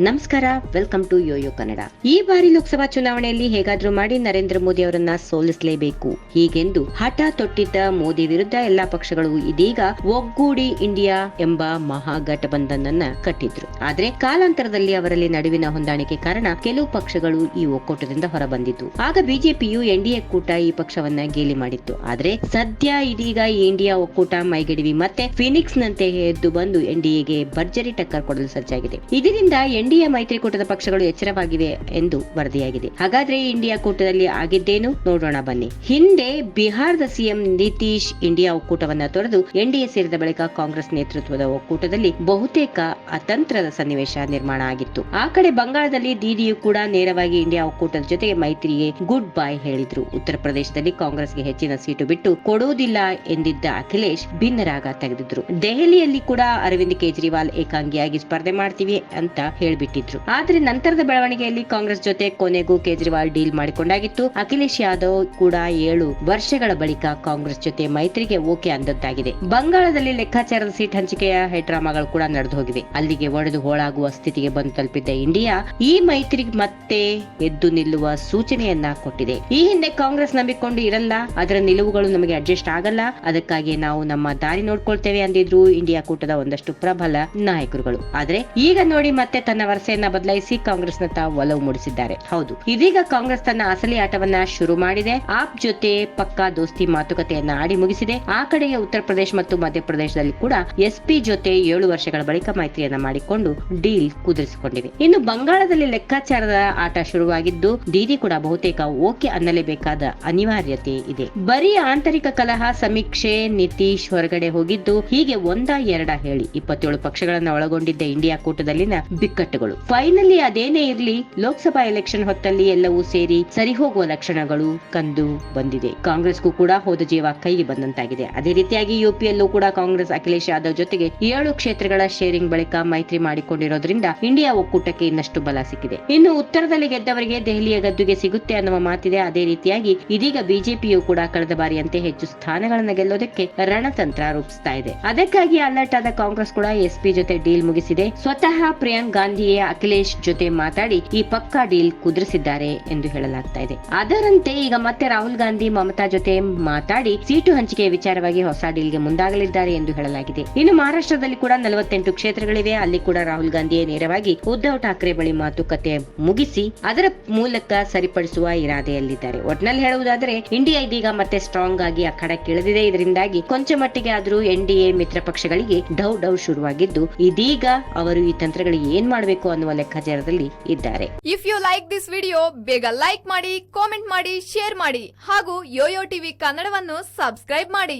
ನಮಸ್ಕಾರ welcome to Yoyo Kannada ಈ ಬಾರಿ ಲೋಕಸಭಾ ಚುನಾವಣೆಯಲ್ಲಿ ಹೇಗಾದ್ರೂ ಮಾಡಿ ನರೇಂದ್ರ ಮೋದಿ ಅವರನ್ನ ಸೋಲಿಸಲೇಬೇಕು. ಹೀಗೆಂದು ಹಠ ತೊಟ್ಟಿದ್ದ ಮೋದಿ ವಿರುದ್ಧ ಎಲ್ಲಾ ಪಕ್ಷಗಳು ಇದೀಗ ಒಗ್ಗೂಡಿ ಇಂಡಿಯಾ ಎಂಬ ಮಹಾಗಠಬಂಧನನ್ನ ಕಟ್ಟಿದ್ರು. ಆದ್ರೆ ಕಾಲಾಂತರದಲ್ಲಿ ಅವರಲ್ಲಿ ನಡುವಿನ ಹೊಂದಾಣಿಕೆ ಕಾರಣ ಕೆಲವು ಪಕ್ಷಗಳು ಈ ಒಕ್ಕೂಟದಿಂದ ಹೊರಬಂದಿತು ಆಗ ಬಿಜೆಪಿಯು ಎನ್ಡಿಎ ಕೂಟ ಈ ಪಕ್ಷವನ್ನ ಗೇಲಿ ಮಾಡಿತ್ತು. ಆದ್ರೆ ಸದ್ಯ ಇದೀಗ ಇಂಡಿಯಾ ಒಕ್ಕೂಟ ಮೈಗಡಿವಿ ಮತ್ತೆ ಫಿನಿಕ್ಸ್ ನಂತೆ ಎದ್ದು ಬಂದು ಎನ್ಡಿಎಗೆ ಭರ್ಜರಿ ಟಕ್ಕರ್ ಕೊಡಲು ಸಜ್ಜಾಗಿದೆ. ಇದರಿಂದ ಎನ್ಡಿಎ ಮೈತ್ರಿಕೂಟದ ಪಕ್ಷಗಳು ಎಚ್ಚರವಾಗಿವೆ ಎಂದು ವರದಿಯಾಗಿದೆ. ಹಾಗಾದ್ರೆ ಇಂಡಿಯಾ ಕೂಟದಲ್ಲಿ ಆಗಿದ್ದೇನು? ನೋಡೋಣ ಬನ್ನಿ. ಹಿಂದೆ ಬಿಹಾರದ ಸಿಎಂ ನಿತೀಶ್ ಇಂಡಿಯಾ ಒಕ್ಕೂಟವನ್ನ ತೊರೆದು ಎನ್ಡಿಎ ಸೇರಿದ ಬಳಿಕ ಕಾಂಗ್ರೆಸ್ ನೇತೃತ್ವದ ಒಕ್ಕೂಟದಲ್ಲಿ ಬಹುತೇಕ ಅತಂತ್ರದ ಸನ್ನಿವೇಶ ನಿರ್ಮಾಣ ಆಗಿತ್ತು. ಆ ಕಡೆ ಬಂಗಾಳದಲ್ಲಿ ದೀದಿಯು ಕೂಡ ನೇರವಾಗಿ ಇಂಡಿಯಾ ಒಕ್ಕೂಟದ ಜೊತೆಗೆ ಮೈತ್ರಿಗೆ ಗುಡ್ ಬೈ ಹೇಳಿದ್ರು. ಉತ್ತರ ಪ್ರದೇಶದಲ್ಲಿ ಕಾಂಗ್ರೆಸ್ಗೆ ಹೆಚ್ಚಿನ ಸೀಟು ಬಿಟ್ಟು ಕೊಡುವುದಿಲ್ಲ ಎಂದಿದ್ದ ಅಖಿಲೇಶ್ ಭಿನ್ನರಾಗ ತೆಗೆದಿದ್ರು. ದೆಹಲಿಯಲ್ಲಿ ಕೂಡ ಅರವಿಂದ್ ಕೇಜ್ರಿವಾಲ್ ಏಕಾಂಗಿಯಾಗಿ ಸ್ಪರ್ಧೆ ಮಾಡ್ತೀವಿ ಅಂತ ಹೇಳ್ಬಿಟ್ಟಿದ್ರು ಆದ್ರೆ ನಂತರದ ಬೆಳವಣಿಗೆಯಲ್ಲಿ ಕಾಂಗ್ರೆಸ್ ಜೊತೆ ಕೊನೆಗೂ ಕೇಜ್ರಿವಾಲ್ ಡೀಲ್ ಮಾಡಿಕೊಂಡಾಗಿತ್ತು. ಅಖಿಲೇಶ್ ಯಾದವ್ ಕೂಡ ಏಳು ವರ್ಷಗಳ ಬಳಿಕ ಕಾಂಗ್ರೆಸ್ ಜೊತೆ ಮೈತ್ರಿಗೆ ಓಕೆ ಅಂದದ್ದಾಗಿದೆ ಬಂಗಾಳದಲ್ಲಿ ಲೆಕ್ಕಾಚಾರದ ಸೀಟ್ ಹಂಚಿಕೆಯ ಹೆಡ್ರಾಮಾಗಳು ಕೂಡ ನಡೆದು ಹೋಗಿವೆ ಅಲ್ಲಿಗೆ ಒಡೆದು ಹೋಳಾಗುವ ಸ್ಥಿತಿಗೆ ಬಂದು ತಲುಪಿದ್ದ ಇಂಡಿಯಾ ಈ ಮೈತ್ರಿಗೆ ಮತ್ತೆ ಎದ್ದು ನಿಲ್ಲುವ ಸೂಚನೆಯನ್ನ ಕೊಟ್ಟಿದೆ. ಈ ಹಿಂದೆ ಕಾಂಗ್ರೆಸ್ ನಂಬಿಕೊಂಡು ಇರಲ್ಲ, ಅದರ ನಿಲುವುಗಳು ನಮಗೆ ಅಡ್ಜಸ್ಟ್ ಆಗಲ್ಲ. ಅದಕ್ಕಾಗಿ ನಾವು ನಮ್ಮ ದಾರಿ ನೋಡ್ಕೊಳ್ತೇವೆ ಅಂದಿದ್ರು ಇಂಡಿಯಾ ಕೂಟದ ಒಂದಷ್ಟು ಪ್ರಬಲ ನಾಯಕರುಗಳು. ಆದ್ರೆ ಈಗ ನೋಡಿ ಮತ್ತೆ ತನ್ನ ವರಸೆಯನ್ನ ಬದಲಾಯಿಸಿ ಕಾಂಗ್ರೆಸ್ನತ್ತ ಒಲವು ಮೂಡಿಸಿದ್ದಾರೆ. ಹೌದು. ಇದೀಗ ಕಾಂಗ್ರೆಸ್ ತನ್ನ ಅಸಲಿ ಆಟವನ್ನ ಶುರು ಮಾಡಿದೆ. ಆಪ್ ಜೊತೆ ಪಕ್ಕಾ ದೋಸ್ತಿ ಮಾತುಕತೆಯನ್ನ ಆಡಿ ಮುಗಿಸಿದೆ. ಆ ಕಡೆಗೆ ಉತ್ತರ ಪ್ರದೇಶ ಮತ್ತು ಮಧ್ಯಪ್ರದೇಶದಲ್ಲಿ ಕೂಡ ಎಸ್ಪಿ ಜೊತೆ ಏಳು ವರ್ಷಗಳ ಬಳಿಕ ಮೈತ್ರಿಯನ್ನ ಮಾಡಿಕೊಂಡು ಡೀಲ್ ಕುದುರಿಸಿಕೊಂಡಿವೆ ಇನ್ನು ಬಂಗಾಳದಲ್ಲಿ ಲೆಕ್ಕಾಚಾರದ ಆಟ ಶುರುವಾಗಿದ್ದು ದೀದಿ ಕೂಡ ಬಹುತೇಕ ಓಕೆ ಅನ್ನಲೇಬೇಕಾದ ಅನಿವಾರ್ಯತೆ ಇದೆ. ಬರೀ ಆಂತರಿಕ ಕಲಹ, ಸಮೀಕ್ಷೆ, ನಿತೀಶ್ ಹೊರಗಡೆ ಹೋಗಿದ್ದು, ಹೀಗೆ ಒಂದ ಎರಡ ಹೇಳಿ ಇಪ್ಪತ್ತೇಳು ಪಕ್ಷಗಳನ್ನ ಒಳಗೊಂಡಿದ್ದ ಇಂಡಿಯಾ ಕೂಟದಲ್ಲಿನ ಫೈನಲಿ ಅದೇನೇ ಇರ್ಲಿ, ಲೋಕಸಭಾ ಎಲೆಕ್ಷನ್ ಹೊತ್ತಲ್ಲಿ ಎಲ್ಲವೂ ಸೇರಿ ಸರಿ ಹೋಗುವ ಲಕ್ಷಣಗಳು ಕಂದು ಬಂದಿದೆ. ಕಾಂಗ್ರೆಸ್ಗೂ ಕೂಡ ಹೋದ ಜೀವ ಕೈಗೆ ಬಂದಂತಾಗಿದೆ. ಅದೇ ರೀತಿಯಾಗಿ ಯುಪಿಯಲ್ಲೂ ಕೂಡ ಕಾಂಗ್ರೆಸ್ ಅಖಿಲೇಶ್ ಯಾದವ್ ಜೊತೆಗೆ ಏಳು ಕ್ಷೇತ್ರಗಳ ಶೇರಿಂಗ್ ಬಳಿಕ ಮೈತ್ರಿ ಮಾಡಿಕೊಂಡಿರೋದ್ರಿಂದ ಇಂಡಿಯಾ ಒಕ್ಕೂಟಕ್ಕೆ ಇನ್ನಷ್ಟು ಬಲ ಸಿಕ್ಕಿದೆ. ಇನ್ನು ಉತ್ತರದಲ್ಲಿ ಗೆದ್ದವರಿಗೆ ದೆಹಲಿಯ ಗದ್ದುಗೆ ಸಿಗುತ್ತೆ ಅನ್ನುವ ಮಾತಿದೆ. ಅದೇ ರೀತಿಯಾಗಿ ಇದೀಗ ಬಿಜೆಪಿಯು ಕೂಡ ಕಳೆದ ಬಾರಿಯಂತೆ ಹೆಚ್ಚು ಸ್ಥಾನಗಳನ್ನು ಗೆಲ್ಲೋದಕ್ಕೆ ರಣತಂತ್ರ ರೂಪಿಸ್ತಾ ಇದೆ. ಅದಕ್ಕಾಗಿ ಅಲರ್ಟ್ ಆದ ಕಾಂಗ್ರೆಸ್ ಕೂಡ ಎಸ್ಪಿ ಜೊತೆ ಡೀಲ್ ಮುಗಿಸಿದೆ. ಸ್ವತಃ ಪ್ರಿಯಾಂಕ್ ಗಾಂಧಿಯೇ ಅಖಿಲೇಶ್ ಜೊತೆ ಮಾತಾಡಿ ಈ ಪಕ್ಕಾ ಡೀಲ್ ಕುದುರಿಸಿದ್ದಾರೆ ಎಂದು ಹೇಳಲಾಗ್ತಾ ಇದೆ. ಅದರಂತೆ ಈಗ ಮತ್ತೆ ರಾಹುಲ್ ಗಾಂಧಿ, ಮಮತಾ ಜೊತೆ ಮಾತಾಡಿ ಸೀಟು ಹಂಚಿಕೆ ವಿಚಾರವಾಗಿ ಹೊಸ ಡೀಲ್ಗೆ ಮುಂದಾಗಲಿದ್ದಾರೆ ಎಂದು ಹೇಳಲಾಗಿದೆ. ಇನ್ನು ಮಹಾರಾಷ್ಟ್ರದಲ್ಲಿ ಕೂಡ ನಲವತ್ತೆಂಟು ಕ್ಷೇತ್ರಗಳಿವೆ. ಅಲ್ಲಿ ಕೂಡ ರಾಹುಲ್ ಗಾಂಧಿಯೇ ನೇರವಾಗಿ ಉದ್ಧವ್ ಠಾಕ್ರೆ ಬಳಿ ಮಾತುಕತೆ ಮುಗಿಸಿ ಅದರ ಮೂಲಕ ಸರಿಪಡಿಸುವ ಇರಾದೆಯಲ್ಲಿದ್ದಾರೆ. ಒಟ್ನಲ್ಲಿ ಹೇಳುವುದಾದರೆ, ಇಂಡಿಯಾ ಇದೀಗ ಮತ್ತೆ ಸ್ಟ್ರಾಂಗ್ ಆಗಿ ಅಖಾಡಕ್ಕಿಳಿದಿದೆ. ಇದರಿಂದಾಗಿ ಕೊಂಚ ಮಟ್ಟಿಗೆ ಆದ್ರೂ ಎನ್ಡಿಎ ಮಿತ್ರ ಪಕ್ಷಗಳಿಗೆ ಡೌ ಡೌ ಶುರುವಾಗಿದ್ದು, ಇದೀಗ ಅವರು ಈ ತಂತ್ರಗಳಿಗೆ ಏನ್ ಮಾಡಬೇಕು ಅನ್ನುವ ಲೆಕ್ಕಾಚಾರದಲ್ಲಿ ಇದ್ದಾರೆ. If you like this video ಬೇಗ ಲೈಕ್ ಮಾಡಿ ಕಾಮೆಂಟ್ ಮಾಡಿ ಶೇರ್ ಮಾಡಿ ಹಾಗೂ ಯೋಯೋ ಟಿವಿ ಕನ್ನಡವನ್ನು ಸಬ್ಸ್ಕ್ರೈಬ್ ಮಾಡಿ.